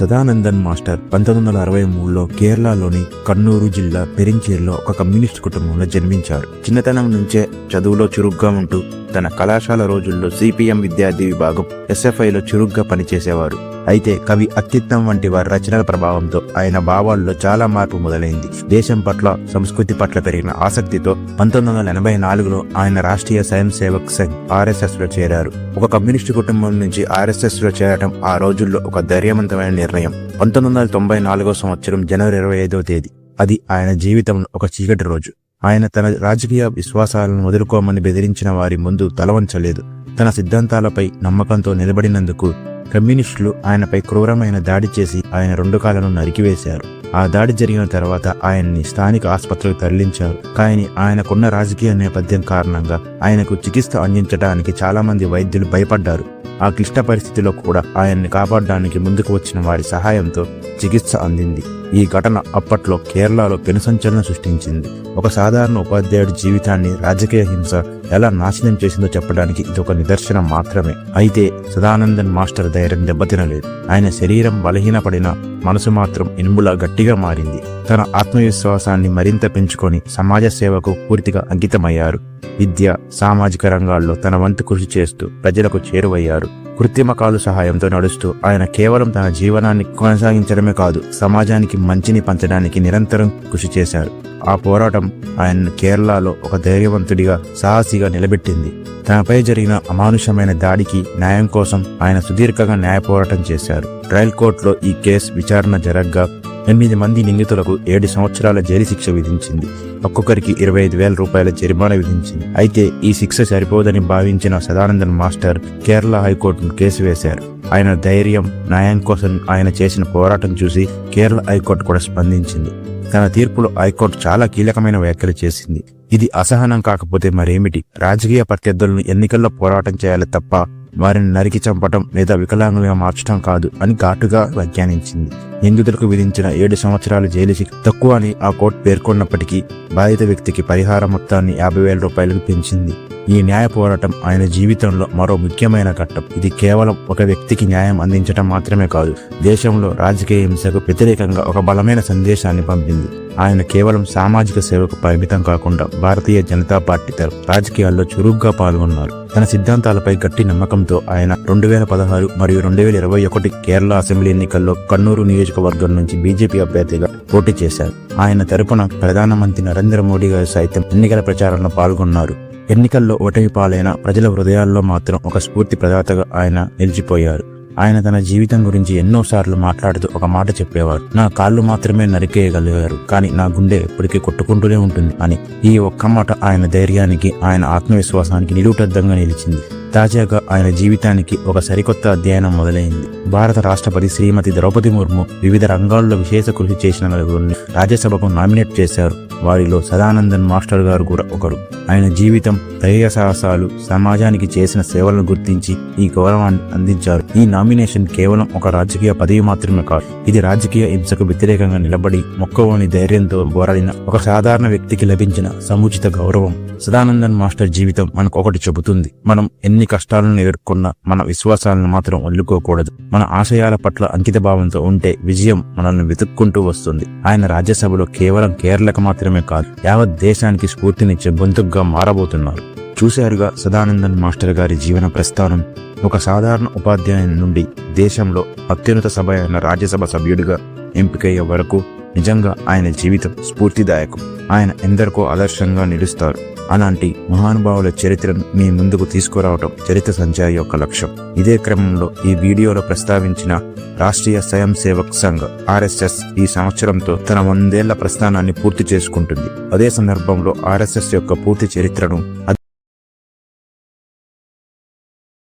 Sadanandan master పంతొమ్మిది వందల అరవై మూడులో కేరళలోని కన్నూరు జిల్లా పెరించేర్లో ఒక కమ్యూనిస్ట్ కుటుంబంలో జన్మించారు. చిన్నతనం నుంచే చదువులో చురుగ్గా ఉంటూ తన కళాశాల రోజుల్లో సిపిఎం విద్యార్థి విభాగం ఎస్ఎఫ్ఐలో చురుగ్గా పనిచేసేవారు. అయితే కవి అత్యుత్తం వంటి వారి రచనల ప్రభావంతో ఆయన భావాల్లో చాలా మార్పు మొదలైంది. దేశం పట్ల సంస్కృతి పట్ల పెరిగిన ఆసక్తితో పంతొమ్మిది వందల ఎనభై నాలుగులో ఆయన రాష్ట్రీయ స్వయం సేవక్ సంఘ్ ఆర్ఎస్ఎస్లో చేరారు. ఒక కమ్యూనిస్టు కుటుంబం నుంచి ఆర్ఎస్ఎస్లో చేరడం ఆ రోజుల్లో ఒక ధైర్యవంతమైన నిర్ణయం. పంతొమ్మిది వందల తొంభై నాలుగో సంవత్సరం జనవరి ఇరవై ఐదో తేదీ. అది ఆయన జీవితంలో ఒక చీకటి రోజు. ఆయన తన రాజకీయ విశ్వాసాలను వదులుకోమని బెదిరించిన వారి ముందు తలవంచలేదు. తన సిద్ధాంతాలపై నమ్మకంతో నిలబడినందుకు కమ్యూనిస్టులు ఆయనపై క్రూరమైన దాడి చేసి ఆయన రెండు కాలను నరికివేశారు. ఆ దాడి జరిగిన తర్వాత ఆయన్ని స్థానిక ఆసుపత్రికి తరలించారు. కానీ ఆయనకున్న రాజకీయ నేపథ్యం కారణంగా ఆయనకు చికిత్స అందించడానికి చాలా మంది వైద్యులు భయపడ్డారు. ఆ క్లిష్ట పరిస్థితిలో కూడా ఆయన్ని కాపాడడానికి ముందుకు వచ్చిన వారి సహాయంతో చికిత్స అందింది. ఈ ఘటన అప్పట్లో కేరళలో పెనుసంచలనం సృష్టించింది. ఒక సాధారణ ఉపాధ్యాయుడి జీవితాన్ని రాజకీయ హింస ఎలా నాశనం చేసిందో చెప్పడానికి ఇది ఒక నిదర్శనం మాత్రమే. అయితే సదానందన్ మాస్టర్ ధైర్యం దెబ్బతినలేదు. ఆయన శరీరం బలహీనపడిన మనసు మాత్రం ఇనుములా గట్టిగా మారింది. తన ఆత్మవిశ్వాసాన్ని మరింత పెంచుకొని సమాజ సేవకు పూర్తిగా అంకితమయ్యారు. విద్య సామాజిక రంగాల్లో తన వంతు కృషి చేస్తూ ప్రజలకు చేరువయ్యారు. కృత్రిమ కాలు సహాయంతో నడుస్తూ ఆయన కేవలం తన జీవనాన్ని కొనసాగించడమే కాదు సమాజానికి మంచిని పంచడానికి నిరంతరం కృషి చేశారు. ఆ పోరాటం ఆయన్ను కేరళలో ఒక ధైర్యవంతుడిగా సాహసిగా నిలబెట్టింది. తనపై జరిగిన అమానుషమైన దాడికి న్యాయం కోసం ఆయన సుదీర్ఘంగా న్యాయ పోరాటం చేశారు. ట్రయల్ కోర్టులో ఈ కేసు విచారణ జరగ్గా ఎనిమిది మంది నిందితులకు ఏడు సంవత్సరాల జైలు శిక్ష విధించింది. ఒక్కొక్కరికి ఇరవై ఐదు వేల రూపాయల జరిమానా విధించింది. అయితే ఈ శిక్ష సరిపోదని భావించిన సదానందన్ మాస్టర్ కేరళ హైకోర్టును కేసు వేశారు. ఆయన ధైర్యం న్యాయం కోసం ఆయన చేసిన పోరాటం చూసి కేరళ హైకోర్టు కూడా స్పందించింది. తన తీర్పులో హైకోర్టు చాలా కీలకమైన వ్యాఖ్యలు చేసింది. ఇది అసహనం కాకపోతే మరేమిటి? రాజకీయ ప్రత్యర్థులను ఎన్నికల్లో పోరాటం చేయాలి తప్ప వారిని నరికి చంపటం లేదా వికలాంగులుగా మార్చడం కాదు అని ఘాటుగా వ్యాఖ్యానించింది. నిందితులకు విధించిన ఏడు సంవత్సరాల జైలు శిక్ష తక్కువ అని ఆ కోర్టు పేర్కొన్నప్పటికీ బాధిత వ్యక్తికి పరిహార మొత్తాన్ని యాభై వేల రూపాయలకు పెంచింది. ఈ న్యాయ పోరాటం ఆయన జీవితంలో మరో ముఖ్యమైన ఘట్టం. ఇది కేవలం ఒక వ్యక్తికి న్యాయం అందించడం మాత్రమే కాదు దేశంలో రాజకీయ హింసకు వ్యతిరేకంగా ఒక బలమైన సందేశాన్ని పంపింది. ఆయన కేవలం సామాజిక సేవకు పరిమితం కాకుండా భారతీయ జనతా పార్టీ తరపు రాజకీయాల్లో చురుగ్గా పాల్గొన్నారు. తన సిద్ధాంతాలపై గట్టి నమ్మకంతో ఆయన రెండు వేల పదహారు మరియు రెండు వేల ఇరవై ఒకటి కేరళ అసెంబ్లీ ఎన్నికల్లో కన్నూరు నియోజకవర్గం నుంచి బీజేపీ అభ్యర్థిగా పోటీ చేశారు. ఆయన తరపున ప్రధానమంత్రి నరేంద్ర మోడీ గారు సైతం ఎన్నికల ప్రచారంలో పాల్గొన్నారు. ఎన్నికల్లో ఓటమి పాలైన ప్రజల హృదయాల్లో మాత్రం ఒక స్ఫూర్తి ప్రదాతగా ఆయన నిలిచిపోయారు. ఆయన తన జీవితం గురించి ఎన్నోసార్లు మాట్లాడుతూ ఒక మాట చెప్పేవారు. నా కాళ్ళు మాత్రమే నరికేయగలిగారు కానీ నా గుండె ఎప్పటికీ కొట్టుకుంటూనే ఉంటుంది అని. ఈ ఒక్క మాట ఆయన ధైర్యానికి ఆయన ఆత్మవిశ్వాసానికి నిలుటద్దంగా నిలిచింది. తాజాగా ఆయన జీవితానికి ఒక సరికొత్త అధ్యయనం మొదలైంది. భారత రాష్ట్రపతి శ్రీమతి ద్రౌపది ముర్ము వివిధ రంగాల్లో విశేష కృషి చేసిన నలుగురిని రాజ్యసభకు నామినేట్ చేశారు. వారిలో సదానందన్ మాస్టర్ గారు కూడా ఒకడు. ఆయన జీవితం ధైర్య సాహసాలు సమాజానికి చేసిన సేవలను గుర్తించి ఈ గౌరవాన్ని అందించారు. ఈ నామినేషన్ కేవలం ఒక రాజకీయ పదవి మాత్రమే కాదు ఇది రాజకీయ హింసకు వ్యతిరేకంగా నిలబడి మొక్కవోని ధైర్యంతో పోరాడిన ఒక సాధారణ వ్యక్తికి లభించిన సముచిత గౌరవం. సదానందన్ మాస్టర్ జీవితం మనకు ఒకటి చెబుతుంది. మనం ఎన్ని కష్టాలను ఎదుర్కొన్నా మన విశ్వాసాలను మాత్రం వల్లుకోకూడదు మన ఆశయాల పట్ల అంకిత భావంతో ఉంటే విజయం మనల్ని వెతుక్కుంటూ వస్తుంది. ఆయన రాజ్యసభలో కేవలం కేరళకు మాత్రమే కాదు యావత్ దేశానికి స్ఫూర్తినిచ్చే గొంతుగ్గా మారబోతున్నారు. చూశారుగా సదానందన్ మాస్టర్ గారి జీవన ప్రస్థానం? ఒక సాధారణ ఉపాధ్యాయుని నుండి దేశంలో అత్యున్నత సభ అయిన రాజ్యసభ సభ్యుడిగా ఎంపికయ్యే వరకు నిజంగా ఆయన జీవితం స్ఫూర్తిదాయకం. ఆయన ఎందరికో ఆదర్శంగా నిలుస్తారు. అలాంటి మహానుభావుల చరిత్రను మీ ముందుకు తీసుకురావటం చరిత్ర సంచారి యొక్క లక్ష్యం. ఇదే క్రమంలో ఈ వీడియోలో ప్రస్తావించిన రాష్ట్రీయ స్వయం సేవక్ సంఘ్ ఆర్ఎస్ఎస్ ఈ సంవత్సరంతో తన వందేళ్ళ ప్రస్థానాన్ని పూర్తి చేసుకుంటుంది. అదే సందర్భంలో ఆర్ఎస్ఎస్ యొక్క పూర్తి చరిత్రను